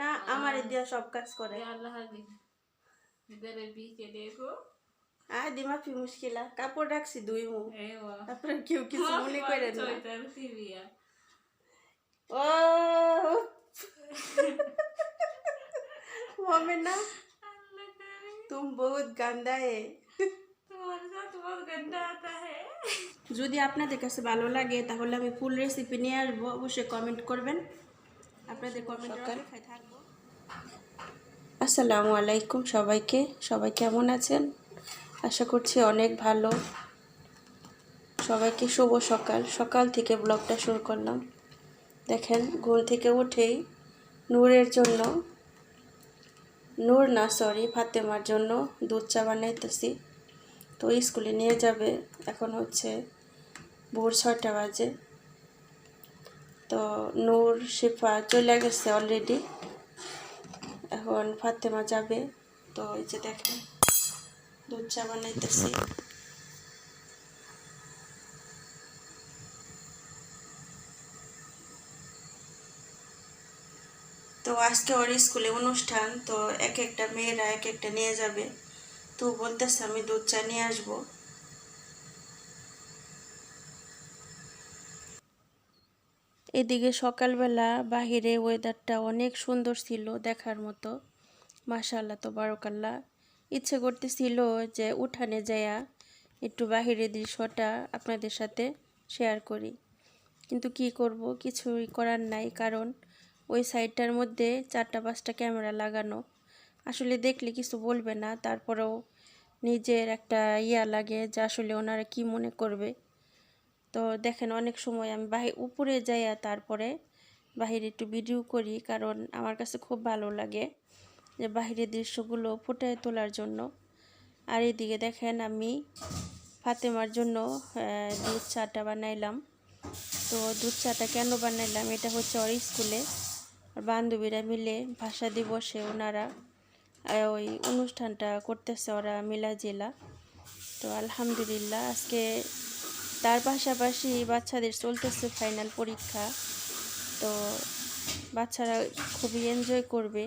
না আমার দিয়া সব কাজ করে। কাপড় রাখছি দুই মু তারপরে কেউ কিছু মনে করে ও মমে না তুম বহুত গান্দা হে। যদি আপনাদের কাছে ভালো লাগে তাহলে আমি ফুল রেসিপি নিয়ে আসব অবশ্যই কমেন্ট করবেন। আপনাদের থাকব। আসসালামু আলাইকুম সবাইকে। সবাই কেমন আছেন? আশা করছি অনেক ভালো। সবাইকে শুভ সকাল। সকাল থেকে ব্লগটা শুরু করলাম। দেখেন ঘুম থেকে উঠেই নূরের জন্য নূর না সরি ফাতেমার জন্য দুধ চা বানাইতেছি। তো স্কুলে নিয়ে যাবে। এখন হচ্ছে ভোর ছয়টা বাজে। তো নূর, শিফা চলে গেছে অলরেডি এখন ফাতেমা যাবে। তো এই যে দেখেন, দুধ চা বানাইতেছি। তো আজকে ওর স্কুলে অনুষ্ঠান, তো এক একটা মেয়েরা এক একটা নিয়ে যাবে। তো বলতেছে, আমি দুধ চা নিয়ে আসব। এদিকে সকালবেলা বাহিরে ওয়েদারটা অনেক সুন্দর ছিল দেখার মতো। মাশাল্লাহ তো বারোকাল্লা ইচ্ছে করতেছিল যে উঠানে যায়া একটু বাহিরের দৃশ্যটা আপনাদের সাথে শেয়ার করি। কিন্তু কি করব? কিছুই করার নাই, কারণ ওই সাইডটার মধ্যে চারটা পাঁচটা ক্যামেরা লাগানো। আসলে দেখলে কিছু বলবে না, তারপরেও নিজের একটা ইয়া লাগে যে আসলে ওনারা কি মনে করবে। তো দেখেন অনেক সময় আমি বাহি, উপরে যাইয়া তারপরে বাহিরে একটু ভিডিও করি, কারণ আমার কাছে খুব ভালো লাগে যে বাহিরের দৃশ্যগুলো ফুটায় তোলার জন্য। আর এদিকে দেখেন আমি ফাতেমার জন্য দুধ চাটা বানাইলাম। তো দুধ চাটা কেন বানাইলাম? এটা হচ্ছে ওর স্কুলে। বান্ধবীরা মিলে ভাষা দিবসে ওনারা ওই অনুষ্ঠানটা করতেছে ওরা মিলা জেলা তো আলহামদুলিল্লাহ, আজকে তার পাশাপাশি বাচ্চাদের চলতেছে ফাইনাল পরীক্ষা। তো বাচ্চারা খুবই এনজয় করবে।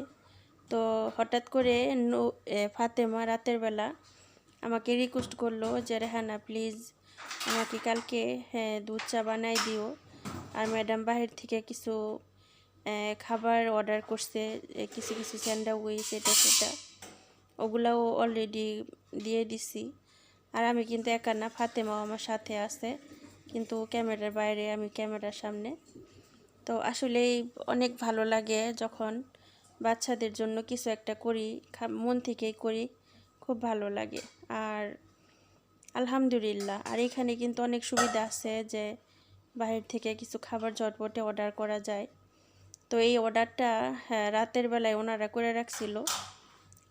তো হঠাৎ করে ফাতেমা রাতের বেলা আমাকে রিকোয়েস্ট করল যে, রেহানা প্লিজ আমাকে কালকে হ্যাঁ দুধ চা বানাই দিও। আর ম্যাডাম বাহির থেকে কিছু খাবার অর্ডার করছে কিছু কিছু স্যান্ডউইচ এটা, সেটা। ওগুলাও অলরেডি দিয়ে দিছি। আর আমি কিন্তু একা না, ফাতেমাও আমার সাথে আছে, কিন্তু ক্যামেরার বাইরে, আমি ক্যামেরার সামনে। তো আসলেই অনেক ভালো লাগে যখন বাচ্চাদের জন্য কিছু একটা করি মন থেকেই করি, খুব ভালো লাগে। আর আলহামদুলিল্লাহ, আর এখানে কিন্তু অনেক সুবিধা আছে যে বাইরে থেকে কিছু খাবার ঝটপটে অর্ডার করা যায়। তো এই অর্ডারটা হ্যাঁ রাতের বেলায় ওনারা করে রাখছিল।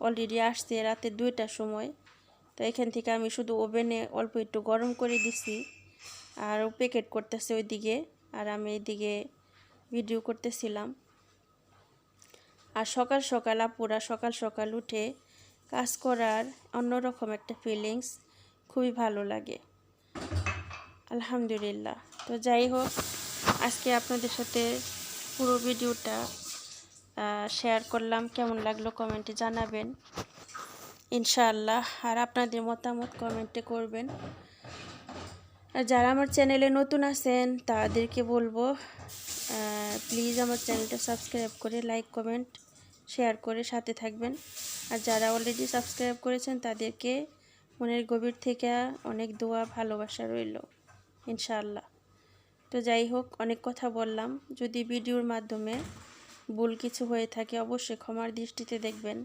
অলরেডি আসছে রাতে দুইটার সময়। তো এখান থেকে আমি শুধু ওভেনে অল্প একটু গরম করে দিছি আর ও প্যাকেট করতেছে ওইদিকে আর আমি এইদিকে ভিডিও করতেছিলাম। আর সকাল সকাল আপুরা সকাল সকাল উঠে কাজ করার অন্যরকম একটা ফিলিংস খুবই ভালো লাগে। আলহামদুলিল্লাহ। তো যাই হোক, আজকে আপনাদের সাথে পুরো ভিডিওটা শেয়ার করলাম। কেমন লাগল কমেন্টে জানাবেন। ইনশাআল্লাহ। আর আপনাদের মতামত কমেন্টে করবেন। আর যারা আমার চ্যানেলে নতুন আছেন, তাদেরকে বলব প্লিজ আমার চ্যানেলটা সাবস্ক্রাইব করে লাইক কমেন্ট শেয়ার করে সাথে থাকবেন। আর যারা অলরেডি সাবস্ক্রাইব করেছেন, তাদেরকে মনের গভীর থেকে অনেক দোয়া, ভালোবাসা রইল, ইনশাআল্লাহ। তো যাই হোক, অনেক কথা বললাম। যদি ভিডিওর মাধ্যমে ভুল কিছু হয়ে থাকে, অবশ্যই ক্ষমার দৃষ্টিতে দেখবেন।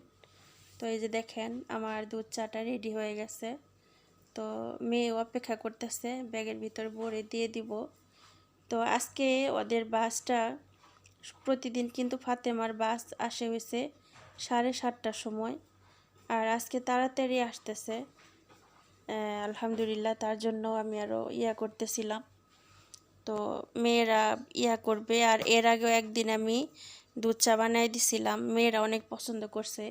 তো এই যে দেখেন, আমার দুধ চাটা রেডি হয়ে গেছে। তো মেয়ে অপেক্ষা করতেছে, ব্যাগের ভিতর ভরে দিয়ে দিব। তো আজকে ওদের বাসটা প্রতিদিন কিন্তু ফাতেমার বাস আসে হয়েছে সাড়ে সাতটার সময়। আর আজকে তাড়াতাড়ি আসতেছে। আলহামদুলিল্লাহ তার জন্য আমি আরও ইয়া করতেছিলাম। তো মেয়েরা ইয়া করবে, আর এর আগেও একদিন আমি দুধ চা বানাই দিছিলাম। মেয়েরা অনেক পছন্দ করছে।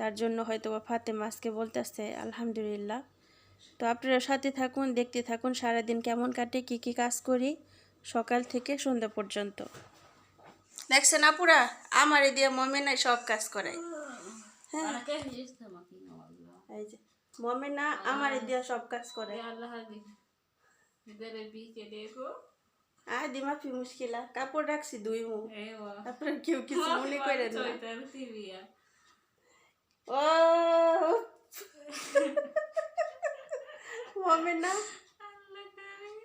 তার জন্য হয়তো বা ফাতে মাসকে বলতে আসছে আলহামদুলিল্লাহ। তো আপনারা সাথে থাকুন দেখতে থাকুন সারাদিন কেমন কাটে কি কি কাজ করি সকাল থেকে সন্ধ্যা পর্যন্ত। দেখছেন আপুরা আমার দিয়ে মমেনাই সব কাজ করে হ্যাঁ। মমেনা আমার দিয়ে সব কাজ করে দিমাফি মুশকিলা। কাপড় রাখছি দুই মু তারপরে কেউ কিছু মনে করেন না। Oh. मोमिना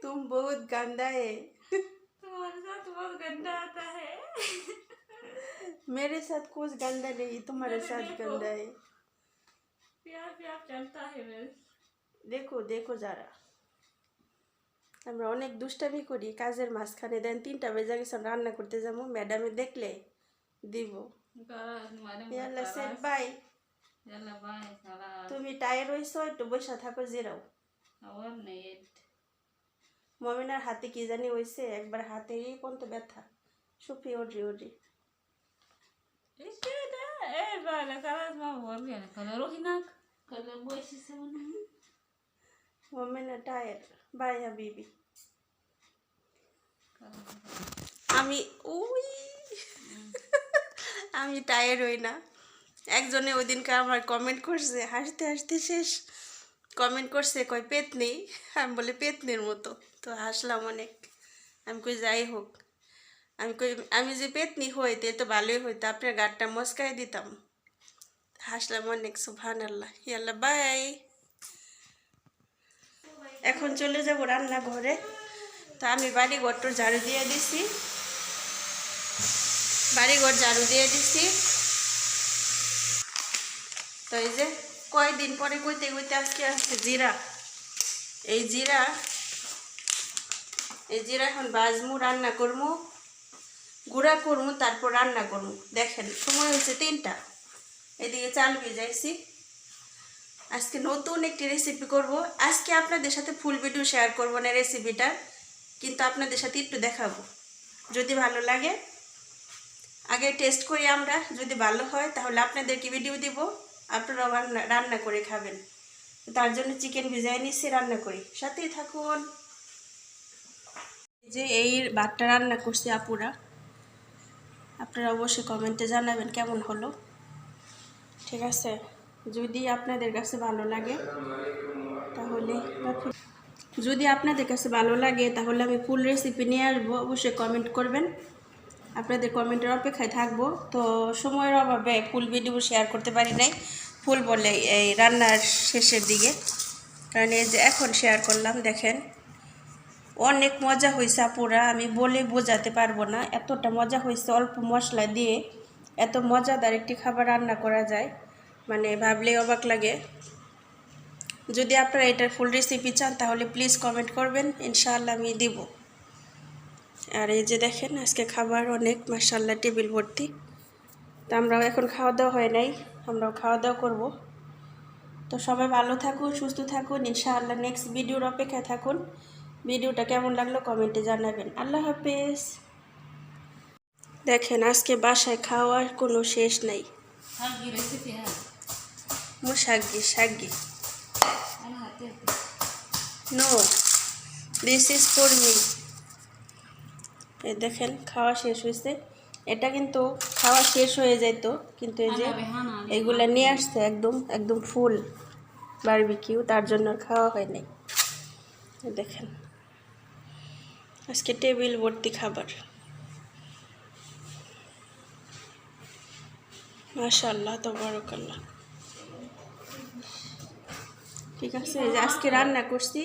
तुम बहुत गंदा है। तुम्हारे साथ बहुत गंदा आता है। मेरे साथ कुछ गंदा नहीं तुम्हारे साथ गंदा है। प्यार प्यार चलता है मेरे देखो देखो जरा। আমরা অনেক দুষ্টামি করি কাজের মাঝখানে দেন তিনটা বেজে গেছে রান্না করতে যাবো ম্যাডামে দেখলে দিব বাই তুমি টায়ার হইছো একটু বৈশা থাকো জিরাও। মমিনার হাতে কি জানি হয়েছে একবার হাতে এই পর্যন্ত ব্যথা। সুফি ওড্রি ওড্রি আমি আমি টায়ার হই না। একজনে ওই দিনকে আমার কমেন্ট করছে, হাসতে হাসতে শেষ। কমেন্ট করছে কয় পেতনি? আমি বলে, পেতনির মতো। তো হাসলাম অনেক। আমি কই, যাই হোক। আমি কই, আমি যে পেতনি হই, তে ভালোই হইতো আপনার গাটটা মস্কাই দিতাম। হাসলাম অনেক সুভান আল্লাহ ইয়াল্লা, বাই। এখন চলে যাব রান্নাঘরে। তো আমি বাড়ি ঘরটোর ঝাড়ু দিয়ে দিছি। বাড়িঘর ঝাড়ু দিয়ে দিছি। তো এই যে কয়দিন পরে কইতে কইতে আজকে আসছে জিরা। এই জিরা এই জিরা এখন বাজমু, রান্না করমু, গুঁড়া করমু, তারপর রান্না করমু। দেখেন, সময় হয়েছে তিনটা। এদিকে চাল ভিজাইছি। আজকে নতুন একটি রেসিপি করব। আজকে আপনাদের সাথে ফুল ভিডিও শেয়ার করব না রেসিপিটা কিন্তু আপনাদের সাথে একটু দেখাবো। যদি ভালো লাগে, আগে টেস্ট করি আমরা। যদি ভালো হয়, তাহলে আপনাদেরকে ভিডিও দিব। আপনারাও রান্না রান্না করে খাবেন। তার জন্য চিকেন ভিজাই নিচ্ছি, রান্না করি। সাথেই থাকুন। যে এই ভাতটা রান্না করছি আপুরা। আপনারা অবশ্যই কমেন্টে জানাবেন কেমন হলো। ঠিক আছে? যদি আপনাদের কাছে ভালো লাগে, তাহলে যদি আপনাদের কাছে ভালো লাগে, তাহলে আমি ফুল রেসিপি নিয়ে আসব। অবশ্যই কমেন্ট করবেন। আপনাদের কমেন্টের অপেক্ষায় থাকব। তো সময়ের অভাবে ফুল ভিডিও শেয়ার করতে পারি নাই। ফুল বলে এই রান্নার শেষের দিকে। কারণ এই যে এখন শেয়ার করলাম, দেখেন। অনেক মজা হয়েছে আপুরা, আমি বলে বোঝাতে পারব না। এতটা মজা হয়েছে অল্প মশলা দিয়ে। এত মজাদার একটি খাবার রান্না করা যায়। মানে ভাবলেই অবাক লাগে। যদি আপনারা এটার ফুল রেসিপি চান, তাহলে প্লিজ কমেন্ট করবেন। ইনশাআল্লাহ আমি দিব। আর এই যে দেখেন আজকে খাবার অনেক মার্শাল্লাহ টেবিল ভর্তি। তো আমরাও এখন খাওয়া দাওয়া হয় নাই আমরাও খাওয়া দাওয়া করব। তো সবাই ভালো থাকুন সুস্থ থাকুন ইনশাআল্লাহ নেক্সট ভিডিওর অপেক্ষায় থাকুন। ভিডিওটা কেমন লাগল কমেন্টে জানাবেন। আল্লাহ হাফেজ। দেখেন আজকে বাসায় খাওয়ার কোনো শেষ নাই। শাগি শাগি no this is for me এই দেখেন খাওয়া শেষ হয়েছে। এটা কিন্তু খাওয়া শেষ হয়ে যেত কিন্তু এই যে এগুলা নিয়ে আসছে একদম একদম ফুল বারবিকিউ তার জন্য খাওয়া হয় নাই। দেখেন আজকে টেবিল ভর্তি খাবার। মাশাল্লাহ কাল্লা ঠিক আছে আজকে রান্না করছি।